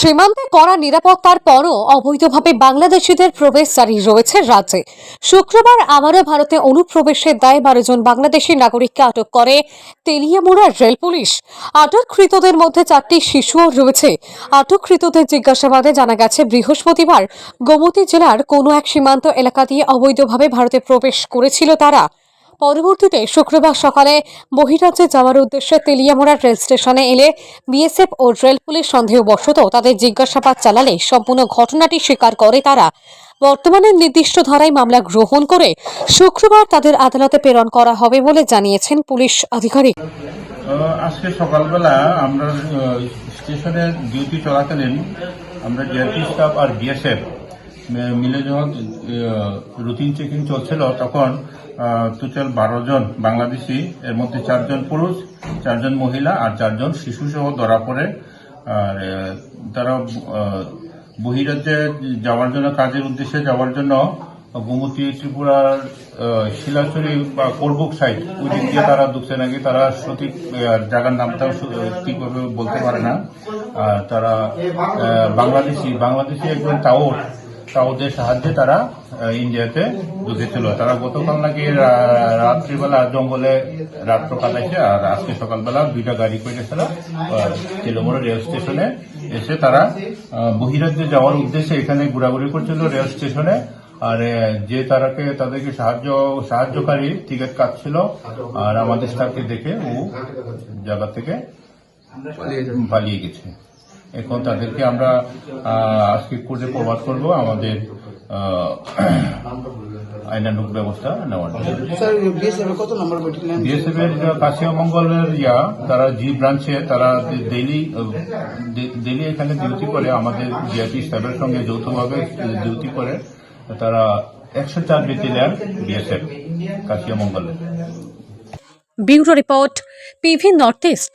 সীমান্তে কড়া নিরাপত্তার পরও অবৈধভাবে বাংলাদেশিদের প্রবেশ জারি রয়েছে রাজ্যে। শুক্রবার আবারও ভারতে অনুপ্রবেশের দায়ে বারো জন বাংলাদেশি নাগরিককে আটক করে তেলিয়ামুড়া রেল পুলিশ। আটককৃতদের মধ্যে চারটি শিশুও রয়েছে। আটককৃতদের জিজ্ঞাসাবাদে জানা গেছে, বৃহস্পতিবার গোমতী জেলার কোনো এক সীমান্ত এলাকা দিয়ে অবৈধভাবে ভারতে প্রবেশ করেছিল তারা। পরবর্তীতে শুক্রবার সকালে বহিরাজ্যে যাওয়ার উদ্দেশ্যে তেলিয়ামোড়া রেল স্টেশনে এলে বিএসএফ ও রেল পুলিশ সন্দেহবশত তাদের জিজ্ঞাসাবাদ চালালে সম্পূর্ণ ঘটনাটি স্বীকার করে তারা। বর্তমানে নির্দিষ্ট ধারায় মামলা গ্রহণ করে শুক্রবার তাদের আদালতে প্রেরণ করা হবে বলে জানিয়েছেন পুলিশ আধিকারিক। আজকে সকালবেলা আমরা স্টেশনে ডিউটি চলাকালীন আমরা ডিআরপি স্টাফ আর বিএসএফ মিলে যখন রুটিন চেকিং চলছিল তখন টোটাল বারো জন বাংলাদেশি, এর মধ্যে চারজন পুরুষ, চারজন মহিলা আর চারজন শিশু সহ ধরা পড়ে। আর তারা বহিরাজ্যে যাওয়ার জন্য, কাজের উদ্দেশ্যে যাওয়ার জন্য, গোমতী ত্রিপুরার শিলাচুরি বা করবুক সাইড ওই দিক দিয়ে তারা ঢুকছে নাকি, তারা সঠিক জায়গার নামটাও ঠিকভাবে বলতে পারে না। আর তারা বাংলাদেশি বাংলাদেশি একজন টাউট টাউদের সাহায্যে তারা ইন্ডিয়াতে ঢুকেছিল তারা গতকাল নাকি রাত্রিবেলা জঙ্গলে রাত্র কাটাইছে আর আজকে সকালবেলা দুইটা গাড়ি করে গেছিল তেলমোড়া রেল স্টেশনে এসে তারা বহিরাজ্যে যাওয়ার উদ্দেশ্যে এখানে ঘোরাঘুরি করছিল রেল স্টেশনে। আর যে তারাকে তাদেরকে সাহায্য সাহায্যকারী টিকিট কাটছিল আর আমাদের স্টাফকে দেখে ও জায়গা থেকে পালিয়ে গেছে। এখন তাদেরকে আমরা আহ, আজকে কোর্টে প্রবাদ করব আমাদের আহ, আইনানুক ব্যবস্থা নেওয়ার জন্য। বিএসএফ এর কাশিয়া মঙ্গলের ইয়া তারা জি ব্রাঞ্চে তারা ডেইলি ডেইলি এখানে ডিউটি করে আমাদের জিআইপি স্টাফের সঙ্গে যৌথভাবে ডিউটি করে তারা একশো চার ব্যাটালিয়ান বিএসএফ কাশিয়া মঙ্গলের bureau report PV north east.